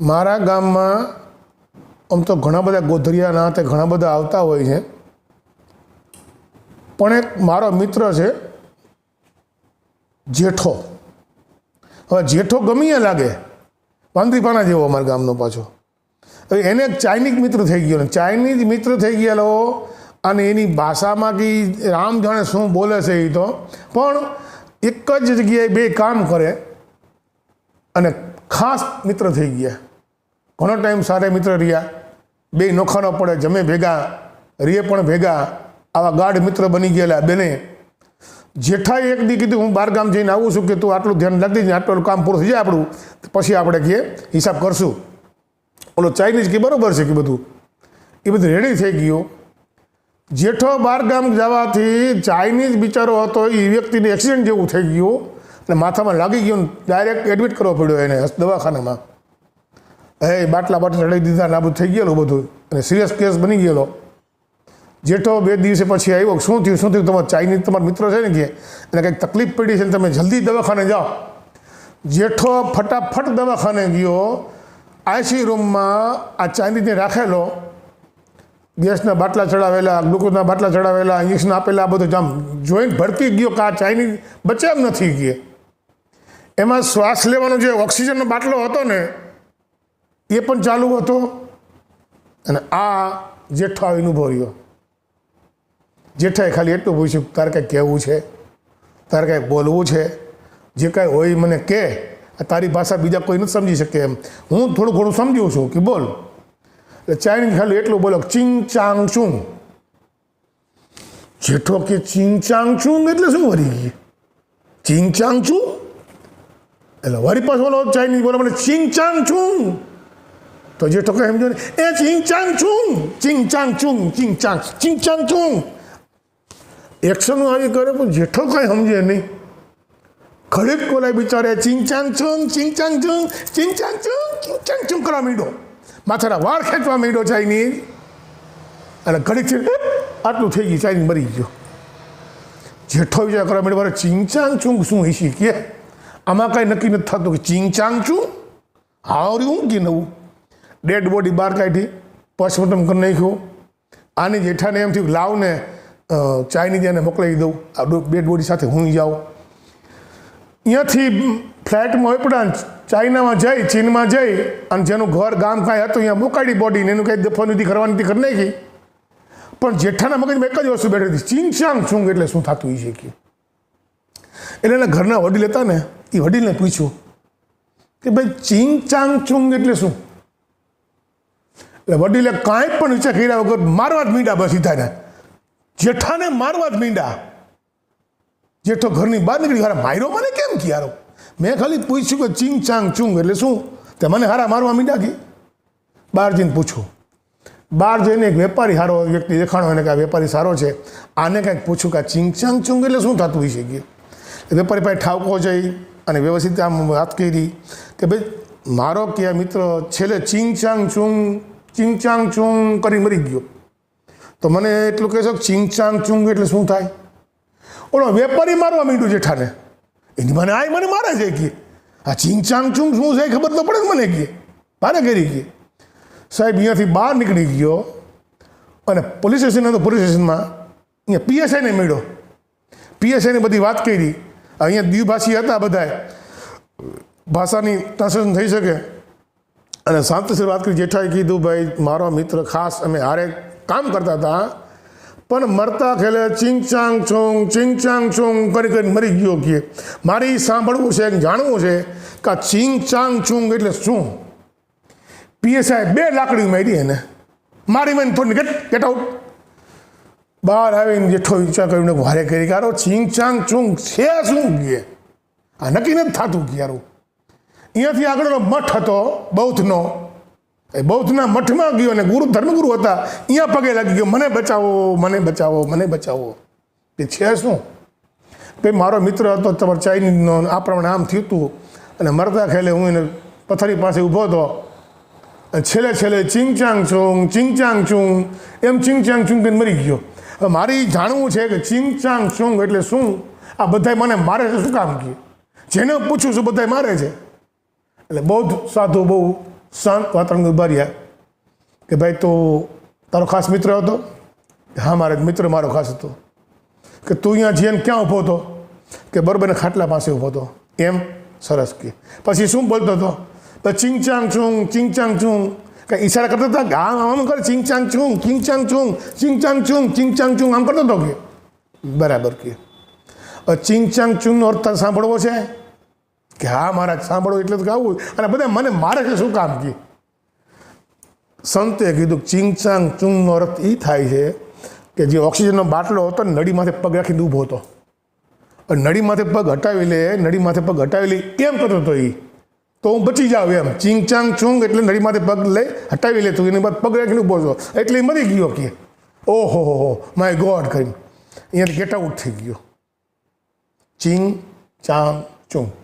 મારા ગામમાં આમ તો ઘણા બધા ગોધરિયાના તે ઘણા બધા આવતા હોય છે. પણ એક મારો મિત્ર છે, જેઠો. હવે જેઠો ગમીએ લાગે. પાંદરીપાણા જેવો અમારા ગામનો પાછો. હવે એને એક ચાઇનીઝ મિત્ર થઈ ગયો ને, ચાઇનીઝ મિત્ર થઈ ગયેલો અને એની ભાષામાં કે રામ જાણે શું બોલે છે એ તો. પણ એક જ જગ્યાએ બે કામ કરે અને ખાસ મિત્ર થઈ ગયા. ઘણો ટાઈમ સારા મિત્ર રહ્યા. બે નોખા પડે, જમે ભેગા, રીએ પણ ભેગા. આવા ગાઢ મિત્ર બની ગયેલા બેને. જેઠાએ એક દી કીધું, હું બાર ગામ જઈને આવું છું કે તું આટલું ધ્યાન રાખી ને આટલું કામ પૂરું થઈ જાય આપણું પછી આપણે કહીએ, હિસાબ કરશું. ઓલો ચાઇનીઝ કે બરાબર છે કે બધું? એ બધું રેડી થઈ ગયું. જેઠો બાર ગામ જવાથી ચાઇનીઝ બિચારો હતો, એ વ્યક્તિને એક્સિડન્ટ જેવું થઈ ગયું. અને માથામાં લાગી ગયું ડાયરેક્ટ એડમિટ કરવો પડ્યો એને દવાખાનામાં. એ બાટલા બાટલા ચડાવી દીધા, નાબૂદ થઈ ગયેલું બધું. અને સિરિયસ કેસ બની ગયેલો. જેઠો બે દિવસે પછી આવ્યો, શું થયું શું થયું? તમારો ચાઇનીઝ, તમારો મિત્ર છે ને કે, એને કંઈક તકલીફ પડી છે તમે જલ્દી દવાખાને જાઓ. જેઠો ફટાફટ દવાખાને ગયો, આઈસી રૂમમાં આ ચાઇનીઝને રાખેલો. ગેસના બાટલા ચડાવેલા, ગ્લુકોઝના બાટલા ચડાવેલા, ઇન્જેક્શન આપેલા બધું જામ જોઈન્ટ ભરતી ગયો કે આ ચાઇનીઝ બચે નથી ગયે એમાં શ્વાસ લેવાનો જે ઓક્સિજનનો બાટલો હતો ને એ પણ ચાલુ હતો. અને આ જેઠો આવીને ઊભો રહ્યો. જેઠાએ ખાલી એટલું પૂછ્યું, તારે કાંઈ કહેવું છે? તારે કાંઈ બોલવું છે? જે કાંઈ હોય મને કહે. તારી ભાષા બીજા કોઈ નથી સમજી શકે એમ. હું થોડું ઘણું સમજ્યું છું કે બોલ. એટલે ચાઇનીઝ ખાલી એટલું બોલો ચિંગ ચાંગ ચુંગ જેઠો કે, ચિંગ ચાંગ ચુંગ એટલે શું વરી ગઈ ચિંગ ચાંગ છું એટલે વરી પાછો ચાઇનીઝ બોલો મને, ચિંગ ચાંગ ચુંગ તો જેઠો કહે સમજો ને, એ ચિંચાંગ ચુંગ ચિંગ ચાંગ ચુંગ ચિંગ ચાંગ. ચિંગ ચાંગ ચુંગ એક્શન આવી કરે પણ જેઠો કાંઈ સમજે નહીં. ઘડીક કોલાય બિચારે ચિંચાંગ ચુંગ ચિંગ ચાંગ ચુંગ ચિંગ ચાંગ ચુંગ ચિંગ ચાંગ ચુંગ કરવા માંડ્યો. માથાના વાળ ખેંચવા માંડ્યો ચાઇનીઝ અને ઘડીક છે, આટલું થઈ ગયું ચાઇનીઝ મરી ગયો. જેઠો વિચાર કરવા માંડ્યો, મારે ચિંચાંગ ચુંગ શું હશે? કે, આમાં કાંઈ નક્કી નથી થતું કે ચિંચાંગ ચાંગ ચું હાવર્યું હું કે નવું? ડેડ બોડી બહાર કાઢી પોસ્ટમોર્ટમ કરી નાખ્યું. આની જેઠાને એમ થયું લાવને ચાઇનીઝ એને મોકલાવી દઉં. આ ડેડ બોડી સાથે હું જાઉં. અહીંયાથી ફ્લાઇટમાં પણ ચાઇનામાં જઈ, ચીનમાં જઈ, અને જેનું ઘર ગામ કાંઈ હતું, અહીંયા મોકાડી બોડીને એનું કંઈ દફનવિધિ કરવાની હતી કરી નાખી. પણ જેઠાના મગજમાં એક જ વસ્તુ બેઠી હતી ચીંગ ચાંગ એટલે શું થતું હોય છે એટલે એના ઘરના વડીલ હતા ને એ વડીલને પૂછ્યું કે ભાઈ ચાંગ ચૂંગ એટલે શું? એટલે વડીલે કાંઈ પણ વિચાર કર્યા વગર મારવા જ મીંડા બસ સીધાને જેઠાને મારવા જ મીંડા. જેઠો ઘરની બહાર નીકળી હારા માર્યો મને કેમ કે યારો મેં ખાલી પૂછ્યું કે ચીંગ ચાંગ ચૂંગ એટલે શું? તે મને હારા મારવા મીંડા કે? બહાર જઈને પૂછું. બહાર જઈને એક વેપારી સારો વ્યક્તિ દેખાણો એને કે આ વેપારી સારો છે. આને કંઈક પૂછું કે આ ચીંગ ચાંગ એટલે શું થતું હોય છે કે વેપારી પાસે ઠાવકો જઈ અને વ્યવસ્થિત આમ વાત કરી. કે ભાઈ, મારો કે મિત્ર છેલ્લે ચીંગ ચાંગ ચૂંગ ચુંગ કરી મરી ગયો. તો મને એટલું કહેશો કે ચીંગ એટલે શું થાય? ઓલો વેપારી મારવા માંડ્યું જેઠાને. એની મને આય મને મારે છે કે. આ ચિંચાંગ ચુંગ ચૂંગ શું છે ખબર તો પડે કે મને કે. મારે કરી ગઈ સાહેબ, અહીંયાથી બહાર નીકળી ગયો અને પોલીસ સ્ટેશન હતો, પોલીસ સ્ટેશનમાં. અહીંયા પીએસઆઈને મળ્યો. પીએસઆઈને બધી વાત કરી. અહીંયા દ્વિભાષી હતા બધાએ ભાષાની ટ્રાન્સલેશન થઈ શકે. અને શાંતિસર વાત કરી જેઠાએ કીધું, ભાઈ, મારો મિત્ર ખાસ અમે હારે કામ કરતા હતા, પણ મરતા ખેલે ચિંગચાંગ ચાંગ ચિંગચાંગ છોંગ કરી કરી મરી ગયો કે. મારે સાંભળવું છે જાણવું છે કે આ ચિંગચાંગ છોંગ એટલે શું? પીએસઆઈ બે લાકડી મારી એને. મારી મને થોડી ગેટ ગેટ આઉટ બહાર આવીને જેઠો વિચાર કરીને ભારે કરી કારો ચિંગચાંગ ચાંગ છે શું કે? આ નક્કી નથી થતું કે યારું અહીંયાથી આગળનો મઠ હતો, બૌદ્ધનો. એ બૌદ્ધના મઠમાં ગયો અને ગુરુ ધર્મગુરુ હતા, અહીંયા પગે લાગી ગયો, મને બચાવો મને બચાવો મને બચાવો. એ છે શું? ભાઈ મારો મિત્ર હતો, તમારો ચાઇનીઝનો, આ પ્રમાણે આમ થયું હતું અને મરતા ખેલે હું એને પથારી પાસે ઊભો હતો. છેલ્લે છેલ્લે, ચિંગચાંગ છું, ચિંગચાંગ ચિંગ ચાંગ ચુંગ એમ ચિંગ ચાંગ કહીને મરી ગયો. હવે મારી જાણવું છે કે ચિંગચાંગ છું એટલે શું? આ બધાય મને મારે છે, શું કામ કહે જેને પૂછું છું, બધાય મારે છે. એટલે બહુ જ સાધુ બહુ શાંત વાતાવરણ ઊભા રહ્યા કે ભાઈ તો તારો ખાસ મિત્ર હતો હા મારે મિત્ર મારો ખાસ હતો કે તું અહીંયા જઈને ક્યાં ઊભો હતો કે બરોબર ખાટલા પાસે ઊભો હતો એમ સરસ કે પછી શું બોલતો હતો ચિંગચાંગ છું ચિંગચાંગ છું કે ઈશારા કરતા હતા કે આમ આમ કર ચિંગચાંગ છું ચિંગચાંગ છું ચિંગચાંગ છું ચિંગચાંગ છું આમ કરતો હતો કે બરાબર કે ચિંગચાંગ ચુંગનો અર્થ સાંભળવો છે કે હા, મહારાજ, સાંભળો એટલે તો ગાવું. અને બધા મને મારે છે શું કામ કે? સંતે કીધું ચિંગચાંગ ચૂંગનો અર્થ એ થાય છે કે જે ઓક્સિજનનો બાટલો હતો ને માથે પગ રાખીને ઊભો હતો. અને નળીમાંથી પગ હટાવી લે, નળીમાંથી પગ હટાવી લે, કેમ કરતો હતો એ તો હું બચી જાઉં એમ. ચિંગચાંગ ચૂંગ એટલે નળીમાંથી પગ લઈ હટાવી લેતું એની બાદ પગ રાખીને ઊભો છો. એટલે એ મરી ગયો કે. ઓહો, હો હો, માય ગોડ કરીને અહીંયાથી ગેટ આઉટ થઈ ગયો. ચિંગ ચાંગ ચૂંગ.